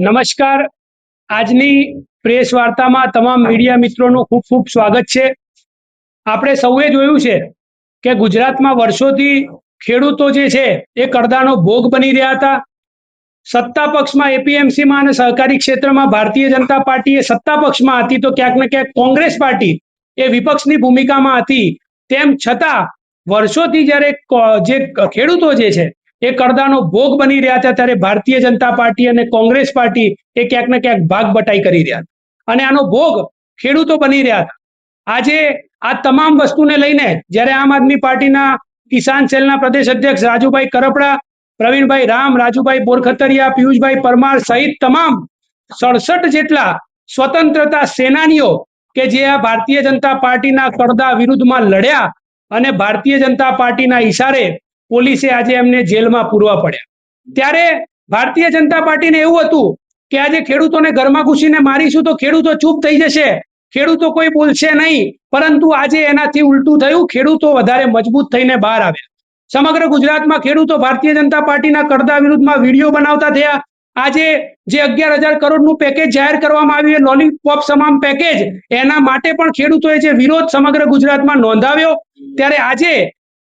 નમસ્કાર. આજની પ્રેસ વાર્તામાં તમામ મીડિયા મિત્રોનું ખૂબ ખૂબ સ્વાગત છે. આપણે સૌએ જોયું છે કે ગુજરાતમાં વર્ષોથી ખેડૂતો જે છે એ કરદાનો ભોગ બની રહ્યા હતા. સત્તા પક્ષમાં એપીએમસીમાં અને સહકારી ક્ષેત્રમાં ભારતીય જનતા પાર્ટી એ સત્તા પક્ષમાં હતી તો ક્યાંક ને ક્યાંક કોંગ્રેસ પાર્ટી એ વિપક્ષની ભૂમિકામાં હતી. તેમ છતાં વર્ષોથી જ્યારે જે ખેડૂતો જે છે એ કરદાનો ભોગ બની રહ્યા હતા ત્યારે ભારતીય જનતા પાર્ટી અને કોંગ્રેસ પાર્ટી એ ક્યાંક ને ક્યાંક ભાગ બટાઈ કરી રહ્યા હતા અને આનો ભોગ ખેડૂતો બની રહ્યા હતા આજે આ તમામ વસ્તુને લઈને જ્યારે આમ આદમી પાર્ટીના કિસાન સેલના પ્રદેશ અધ્યક્ષ રાજુભાઈ કરપડા, પ્રવીણભાઈ રામ, રાજુભાઈ બોરખતરિયા, પિયુષભાઈ પરમાર સહિત તમામ સડસઠ જેટલા સ્વતંત્રતા સેનાનીઓ કે જે આ ભારતીય જનતા પાર્ટીના કરદા વિરુદ્ધમાં લડ્યા અને ભારતીય જનતા પાર્ટીના ઈશારે પોલીસે આજે એમને જેલમાં પૂરવા પડ્યા. ત્યારે ભારતીય જનતા પાર્ટીને એવું હતું કે આજે ખેડૂતોને ઘરમાં ઘૂસીને મારીશું તો ખેડૂતો ચૂપ થઈ જશે. ખેડૂતો કોઈ બોલશે નહીં, પરંતુ આજે એનાથી ઉલટું થયું, ખેડૂતો વધારે મજબૂત થઈને બહાર આવ્યા. સમગ્ર ગુજરાતમાં ખેડૂતો ભારતીય જનતા પાર્ટીના કરદા વિરુદ્ધમાં વીડિયો બનાવતા થયા. આજે જે અગિયાર હજાર કરોડનું પેકેજ જાહેર કરવામાં આવ્યું એ લોલીપોપ સમાન પેકેજ એના માટે પણ ખેડૂતોએ જે વિરોધ સમગ્ર ગુજરાતમાં નોંધાવ્યો. ત્યારે આજે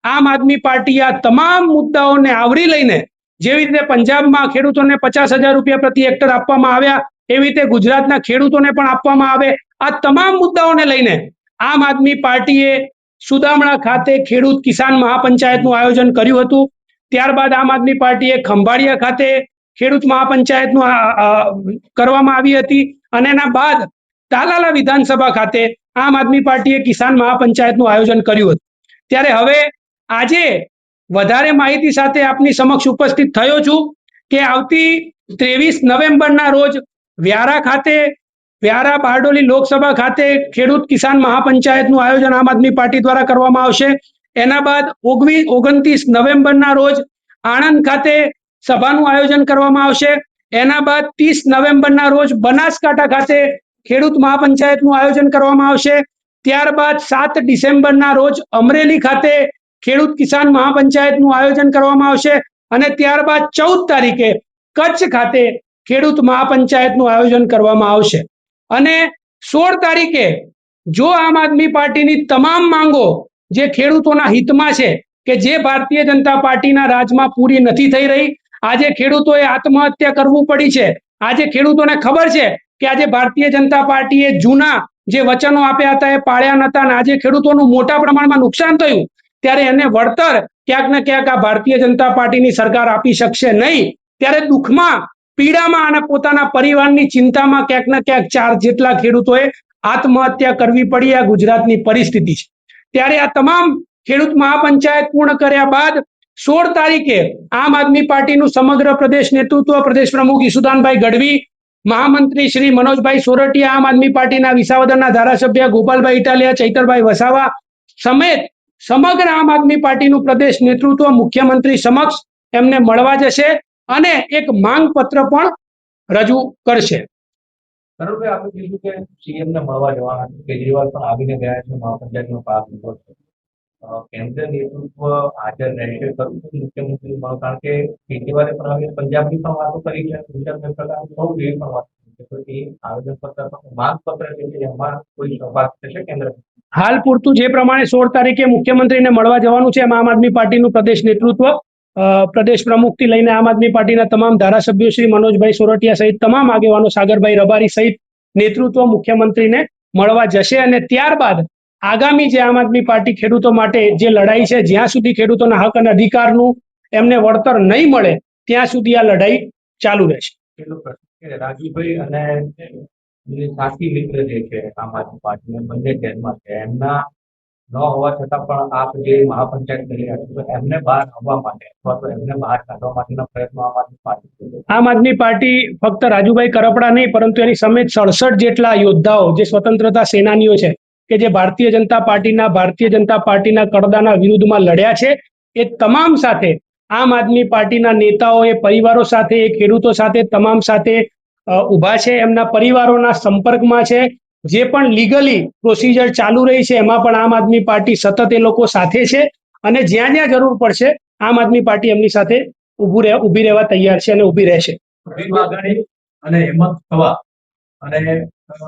આમ આદમી પાર્ટી આ તમામ મુદ્દાઓને આવરી લઈને જેવી રીતે પંજાબમાં ખેડૂતોને પચાસ હજાર રૂપિયા પ્રતિ હેક્ટર આપવામાં આવ્યા, એવી રીતે ગુજરાતના ખેડૂતોને પણ આપવામાં આવે. આ તમામ મુદ્દાઓને લઈને આમ આદમી પાર્ટીએ સુદામણા ખાતે ખેડૂત કિસાન મહાપંચાયતનું આયોજન કર્યું હતું. ત્યારબાદ આમ આદમી પાર્ટીએ ખંભાળિયા ખાતે ખેડૂત મહાપંચાયતનું કરવામાં આવી હતી અને એના બાદ તાલાલા વિધાનસભા ખાતે આમ આદમી પાર્ટીએ કિસાન મહાપંચાયતનું આયોજન કર્યું હતું. ત્યારે હવે આજે વધારે માહિતી સાથે આપની સમક્ષ ઉપસ્થિત થયો છું કે આવતી ત્રેવીસ નવેમ્બરના રોજ વ્યારા ખાતે, વ્યારા બારડોલી લોકસભા ખાતે ખેડૂત કિસાન મહાપંચાયતનું આયોજન આમ આદમી પાર્ટી દ્વારા કરવામાં આવશે. એના બાદ ઓગણીસ ઓગણત્રીસ નવેમ્બરના રોજ આણંદ ખાતે સભાનું આયોજન કરવામાં આવશે. એના બાદ ત્રીસ નવેમ્બરના રોજ બનાસકાંઠા ખાતે ખેડૂત મહાપંચાયતનું આયોજન કરવામાં આવશે. ત્યારબાદ સાત ડિસેમ્બરના રોજ અમરેલી ખાતે ખેડૂત કિસાન મહાપંચાયતનું આયોજન કરવામાં આવશે અને ત્યારબાદ ચૌદ તારીખે કચ્છ ખાતે ખેડૂત મહાપંચાયતનું આયોજન કરવામાં આવશે. અને સોળ તારીખે જો આમ આદમી પાર્ટીની તમામ માંગો જે ખેડૂતોના હિતમાં છે કે જે ભારતીય જનતા પાર્ટીના રાજમાં પૂરી નથી થઈ રહી, આજે ખેડૂતોએ આત્મહત્યા કરવું પડી છે. આજે ખેડૂતોને ખબર છે કે આજે ભારતીય જનતા પાર્ટીએ જૂના જે વચનો આપ્યા હતા એ પાળ્યા નતા અને આજે ખેડૂતોનું મોટા પ્રમાણમાં નુકસાન થયું. ત્યારે એને વળતર ક્યાંક ને ક્યાંક આ ભારતીય જનતા પાર્ટીની સરકાર આપી શકશે નહીં. ત્યારે દુઃખમાં, પીડામાં અને પોતાના પરિવારની ચિંતામાં ક્યાંક ને ક્યાંક ચાર જેટલા ખેડૂતોએ આત્મહત્યા કરવી પડી આ ગુજરાતની પરિસ્થિતિ છે. ત્યારે આ તમામ ખેડૂત મહાપંચાયત પૂર્ણ કર્યા બાદ સોળ તારીખે આમ આદમી પાર્ટીનું સમગ્ર પ્રદેશ નેતૃત્વ, પ્રદેશ પ્રમુખ ઈસુદાનભાઈ ગઢવી, મહામંત્રી શ્રી મનોજભાઈ સોરઠિયા, આમ આદમી પાર્ટીના વિસાવદરના ધારાસભ્ય ગોપાલભાઈ ઇટાલિયા, ચૈતરભાઈ વસાવા સમેત સમગ્ર આમ આદમી પાર્ટીનું પ્રદેશ નેતૃત્વ મુખ્યમંત્રી સમક્ષ એમને મળવા જશે અને એક માંગ પત્ર પણ રજૂ કરશે. કેન્દ્ર નેતૃત્વ હાજર ખરું મુખ્યમંત્રી કારણ કે પણ હવે પંજાબની પણ વાતો કરી છે બહુ વાત કરી છે. પત્ર જે કોઈ સહભાગ થશે કેન્દ્ર? હાલ પૂરતું જે પ્રમાણે સોળ તારીખે મુખ્યમંત્રીને મળવા જવાનું છે એમાં આમ આદમી પાર્ટીનું પ્રદેશ નેતૃત્વ પ્રદેશ પ્રમુખથી લઈને આમ આદમી પાર્ટીના તમામ ધારાસભ્યો શ્રી મનોજભાઈ સોરઠિયા સહિત તમામ આગેવાનો સાગરભાઈ રબારી સહિત નેતૃત્વ મુખ્યમંત્રીને મળવા જશે અને ત્યારબાદ આગામી જે આમ આદમી પાર્ટી ખેડૂતો માટે જે લડાઈ છે, જ્યાં સુધી ખેડૂતોના હક અને અધિકારનું એમને વળતર નહીં મળે, ત્યાં સુધી આ લડાઈ ચાલુ રહેશે. રાજીવભાઈ અને સાથી મિત્ર જે છે, આમ આદમી પાર્ટીના બંને જેલમાં છે, એમના ન હોવા છતાં પણ આપ જે મહાપંચાયત કરી રહ્યા છો એમને બહાર આવવા માટે અથવા તો એમને બહાર કાઢવા માટેના પ્રયત્નો આમ આદમી પાર્ટી. આમ આદમી પાર્ટી ફક્ત રાજુભાઈ કરપડા નહીં, પરંતુ એની સમેત સડસઠ જેટલા યોદ્ધાઓ, જે સ્વતંત્રતા સેનાનીઓ છે, કે જે ભારતીય જનતા પાર્ટીના, ભારતીય જનતા પાર્ટીના કડદાના વિરુદ્ધમાં લડ્યા છે, એ તમામ સાથે આમ આદમી પાર્ટીના નેતાઓ એ પરિવારો સાથે, ખેડૂતો સાથે, તમામ સાથે ઊભા છે એમના પરિવારોના સંપર્કમાં છે. જે પણ લીગલી પ્રોસિજર ચાલુ રહી છે એમાં પણ આમ આદમી પાર્ટી સતત એ લોકો સાથે છે અને જ્યાં જ્યાં જરૂર પડશે આમ આદમી પાર્ટી એમની સાથે ઊભું રહે ઊભી રહેવા તૈયાર છે અને ઊભી રહેશે. અને હેમંત થવા અને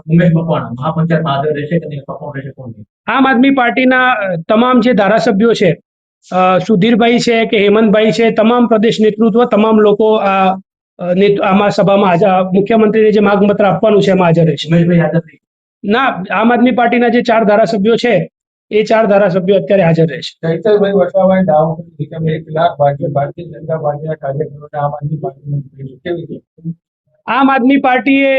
ઉમેશ મકવાણા મહાપંચાયતમાં હાજર રહેશે કે નહીં રહેશે કોણ આમ આદમી પાર્ટીના તમામ જે ધારાસભ્યો છે સુધીરભાઈ છે કે હેમંતભાઈ છે તમામ પ્રદેશ નેતૃત્વ તમામ લોકો આ આમાં સભામાં હાજર મુખ્યમંત્રીને જે માગપત્ર આપવાનું છે એમાં હાજર રહેશે. ના આમ આદમી પાર્ટીના જે ચાર ધારાસભ્યો છે એ ચાર ધારાસભ્યો અત્યારે હાજર રહેશે. ચૈતરભાઈ વસાવાએ દાવો કર્યો કે અમે એક લાખ ભારતીય ભારતીય જનતા પાર્ટીના કાર્યકરોને આમ આદમી મોકલીશું. આમ આદમી પાર્ટીએ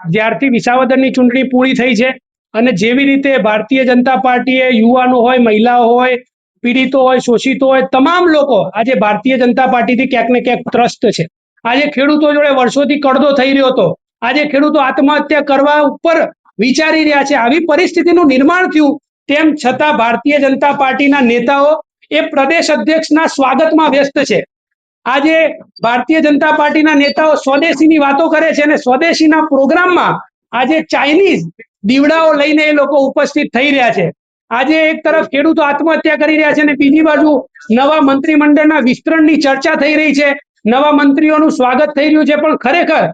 જ્યારથી વિસાવદરની ચૂંટણી પૂરી થઈ છે અને જેવી રીતે ભારતીય જનતા પાર્ટીએ યુવાનો હોય મહિલાઓ હોય પીડિતો હોય શોષિતો હોય તમામ લોકો આજે ભારતીય જનતા પાર્ટીથી ક્યાંક ને ક્યાંક ત્રસ્ત છે. આજે ખેડૂતો જોડે વર્ષોથી કડદો થઈ રહ્યો હતો. આજે ખેડૂતો આત્મહત્યા કરવા ઉપર વિચારી રહ્યા છે. આવી પરિસ્થિતિનું નિર્માણ થયું. તેમ છતાં ભારતીય જનતા પાર્ટીના નેતાઓ એ પ્રદેશ અધ્યક્ષના સ્વાગતમાં વ્યસ્ત છે. આજે ભારતીય જનતા પાર્ટીના નેતાઓ સ્વદેશીની વાતો કરે છે અને સ્વદેશીના પ્રોગ્રામમાં આજે ચાઇનીઝ દીવડાઓ લઈને એ લોકો ઉપસ્થિત થઈ રહ્યા છે. આજે એક તરફ ખેડૂતો આત્મહત્યા કરી રહ્યા છે અને બીજી બાજુ નવા મંત્રીમંડળના વિસ્તરણની ચર્ચા થઈ રહી છે. નવા મંત્રીઓનું સ્વાગત થઈ રહ્યું છે, પણ ખરેખર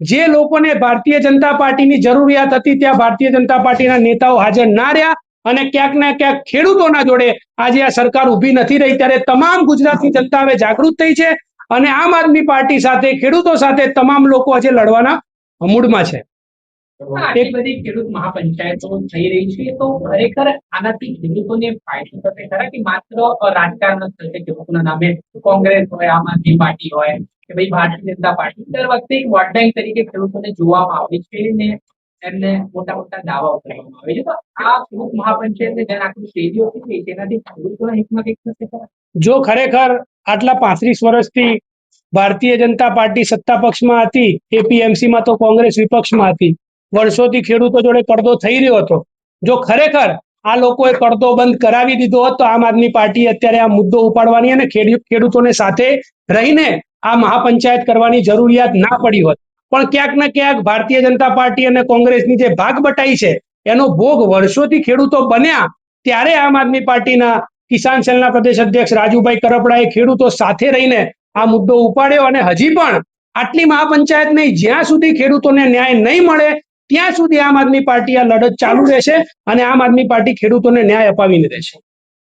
જે લોકોને ભારતીય જનતા પાર્ટીની જરૂરિયાત હતી, ત્યાં ભારતીય જનતા પાર્ટીના નેતાઓ હાજર ના રહ્યા અને ક્યાંક ને ક્યાંક ખેડૂતોના જોડે આજે આ સરકાર ઊભી નથી રહી, ત્યારે તમામ ગુજરાતની જનતા હવે જાગૃત થઈ છે અને આમ આદમી પાર્ટી સાથે, ખેડૂતો સાથે તમામ લોકો આજે લડવાના મૂડમાં છે. આટલી બધી ખેડૂત મહાપંચાયતો થઈ રહી છે, તો ખરેખર આનાથી ખેડૂતોને ફાયદો થશે ખરા કે માત્ર રાજકારણ જ થશે? ખેડૂતોના નામે કોંગ્રેસ હોય, આમ આદમી પાર્ટી હોય, કે ભાઈ ભારતીય જનતા પાર્ટી? દર વખતે એક વોટ બેંક તરીકે ખેડૂતોને જોવામાં આવે છે ને એમને મોટા મોટા દાવાઓ કરવામાં આવે છે. તો આ ખેડૂત મહાપંચાયતને જેને આખું શેરીઓ થઈ છે એનાથી ખેડૂતોના હિતમાં કંઈક થશે જો ખરેખર આટલા પાંત્રીસ વર્ષથી ભારતીય જનતા પાર્ટી સત્તા પક્ષમાં હતી એપીએમસીમાં તો કોંગ્રેસ વિપક્ષમાં હતી. વર્ષોથી ખેડૂતો જોડે પડદો થઈ રહ્યો હતો. જો ખરેખર આ લોકોએ પડદો બંધ કરાવી દીધો હોત તો આમ આદમી પાર્ટી અત્યારે આ મુદ્દો ઉપાડવાની અને ખેડૂતોને સાથે રહીને આ મહાપંચાયત કરવાની જરૂરિયાત ના પડી હોત. પણ ક્યાંક ને ક્યાંક ભારતીય જનતા પાર્ટી અને કોંગ્રેસની જે ભાગ બટાઈ છે, એનો ભોગ વર્ષોથી ખેડૂતો બન્યા ત્યારે આમ આદમી પાર્ટીના કિસાન સેલના પ્રદેશ અધ્યક્ષ રાજુભાઈ કરપડાએ ખેડૂતો સાથે રહીને આ મુદ્દો ઉપાડ્યો અને હજી પણ આટલી મહાપંચાયત નહીં, જ્યાં સુધી ખેડૂતોને ન્યાય નહીં મળે ત્યાં સુધી આમ આદમી પાર્ટી આ લડત ચાલુ રહેશે અને આમ આદમી પાર્ટી ખેડૂતોને ન્યાય અપાવીને રહેશે.